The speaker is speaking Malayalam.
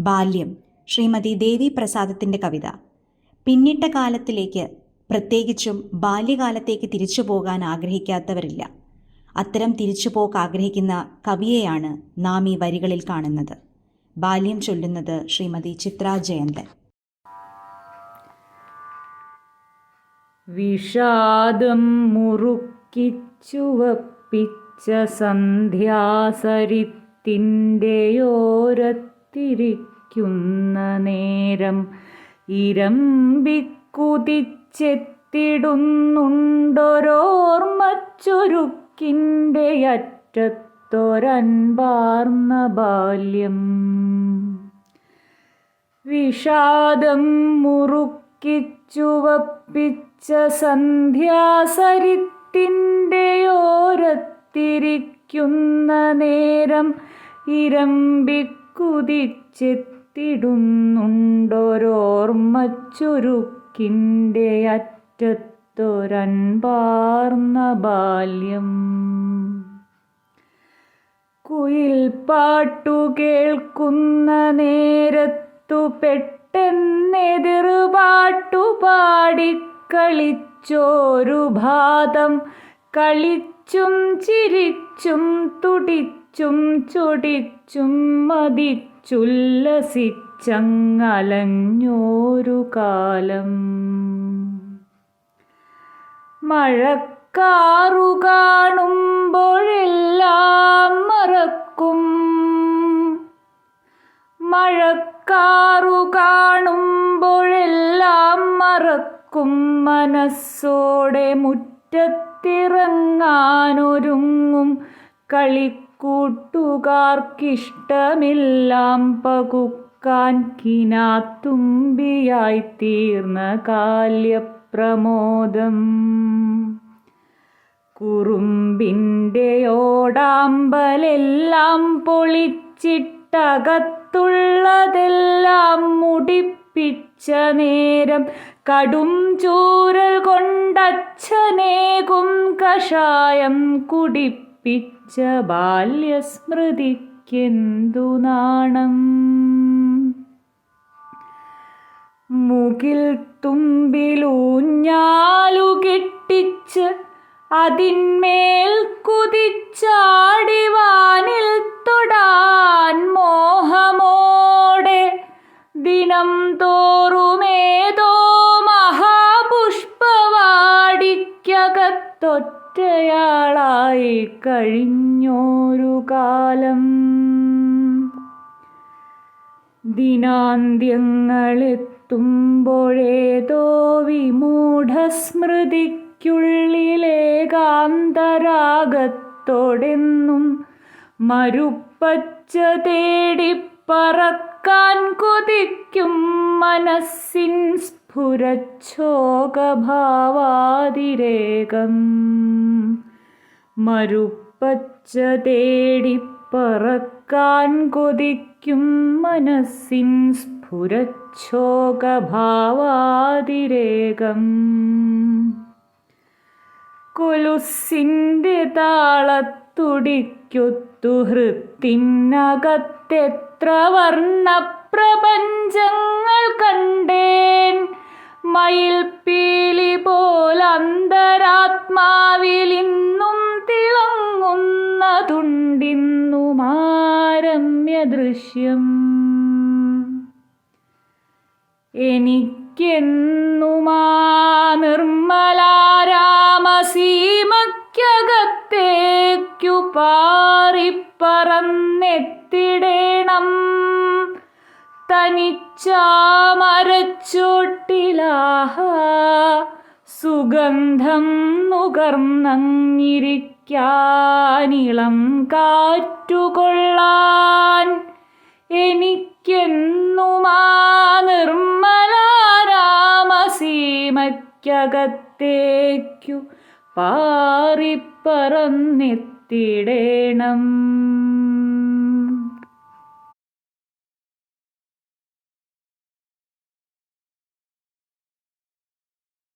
ബാല്യം ശ്രീമതി ദേവി പ്രസാദത്തിന്റെ കവിത. പിന്നിട്ട കാലത്തിലേക്ക് പ്രത്യേകിച്ചും ബാല്യകാലത്തേക്ക് തിരിച്ചു പോകാൻ ആഗ്രഹിക്കാത്തവരില്ല. അത്തരം തിരിച്ചുപോക്ക് ആഗ്രഹിക്കുന്ന കവിയെയാണ് നാം ഈ വരികളിൽ കാണുന്നത്. ബാല്യം ചൊല്ലുന്നത് ശ്രീമതി ചിത്ര ജയന്തൻ. വിഷാദം മുറുക്കിച്ചുവപ്പിച്ച സന്ധ്യാസരിത്തിന്റെയോരത്തിരിക്കുന്ന നേരം ഇരമ്പിക്കുതിച്ചെത്തിടുന്നുണ്ടൊരോർമ്മച്ചൊരുക്കിന്റെ അറ്റത്തൊരൻപാർന്ന ബാല്യം. വിഷാദം മുറുക്കിച്ചുവപ്പിച്ച സന്ധ്യാസരിത്തിന്റെയോരത്തിരിക്കുന്ന നേരം ഇരമ്പിക്കുതിച്ചെത്തിടുന്നുണ്ടൊരോർമ്മച്ചൊരുക്കിന്റെ അറ്റത്തൊരൻപാർന്ന ബാല്യം. കുയിൽ പാട്ടു കേൾക്കുന്ന നേരത്തു പെട്ടെന്നെതിർപാട്ടു പാടിക്കളിച്ചോരു ഭാതം കളിച്ചും ചിരിച്ചും തുടിച്ചും ചൊടിച്ചും മതിച്ചുല്ലസിച്ചങ്ങലഞ്ഞോരു കാലം മഴക്കാറു കാണുമ്പോഴെല്ലാം മറക്കും. മഴക്കാറു കാണുമ്പോഴെല്ലാം മറക്കും. മനസ്സോടെ മുറ്റത്തിറങ്ങാനൊരുങ്ങും. കളിക്കൂട്ടുകാർക്കിഷ്ടമെല്ലാം പകുക്കാൻ കിനാത്തുമ്പിയായി തീർന്ന കാല്യപ്രമോദം. കുറുമ്പിന്റെ ഓടാമ്പലെല്ലാം പൊളിച്ചിട്ടകത്തുള്ളതെല്ലാം മുടിപ്പിച്ച നേരം കടും ചൂരൽ കൊണ്ടച്ഛനേകും കഷായം കുടിപ്പിച്ച ബാല്യസ്മൃതിക്കെന്തു നാണം? മുകിൽ തുമ്പിലൂഞ്ഞാലു കെട്ടിച്ച് അതിന്മേൽ കുതിച്ചാടിവാനിൽ തൊടാൻ മോഹമോടെ ദിനം തോറുമേതോ മഹാപുഷ്പവാടിക്കകത്തൊറ്റയാളായി കഴിഞ്ഞോരു കാലം. ദിനാന്ത്യങ്ങളെത്തുമ്പോഴേതോ വിമൂഢസ്മൃതിക്കുള്ളിലേകാന്തരാഗത്തോടെന്നും മരുപ്പച്ച തേടിപ്പറക്കാൻ കൊതിക്കും മനസ്സിൻ സ്ഫുരച്ഛോകഭാവാതിരേകം മരുപ്പച്ച തേടിപ്പറക്കാൻ കൊതിക്കും മനസ്സിൻ സ്ഫുരച്ഛോകഭാവാതിരേകം കൊലുസിന്റെ താളത്തുടിക്കൊത്തു ഹൃത്തിനകത്തെത്ര വർണപ്രപഞ്ചങ്ങൾ മയിൽപ്പീലി പോലന്തരാത്മാവിൽ ഇന്നും തിളങ്ങുന്നതുണ്ടിന്നു മാരമ്യ ദൃശ്യം. എനിക്കെന്നുമാ തനിച്ചാമരച്ചോട്ടിലാഹ സുഗന്ധം നുകർന്നങ്ങിരിക്കാനിളം കാറ്റുകൊള്ളാൻ എനിക്കെന്നുമാ നിർമ്മലാരാമസീമയ്ക്കകത്തേക്കു പാറിപ്പറന്നെത്തിടേണം.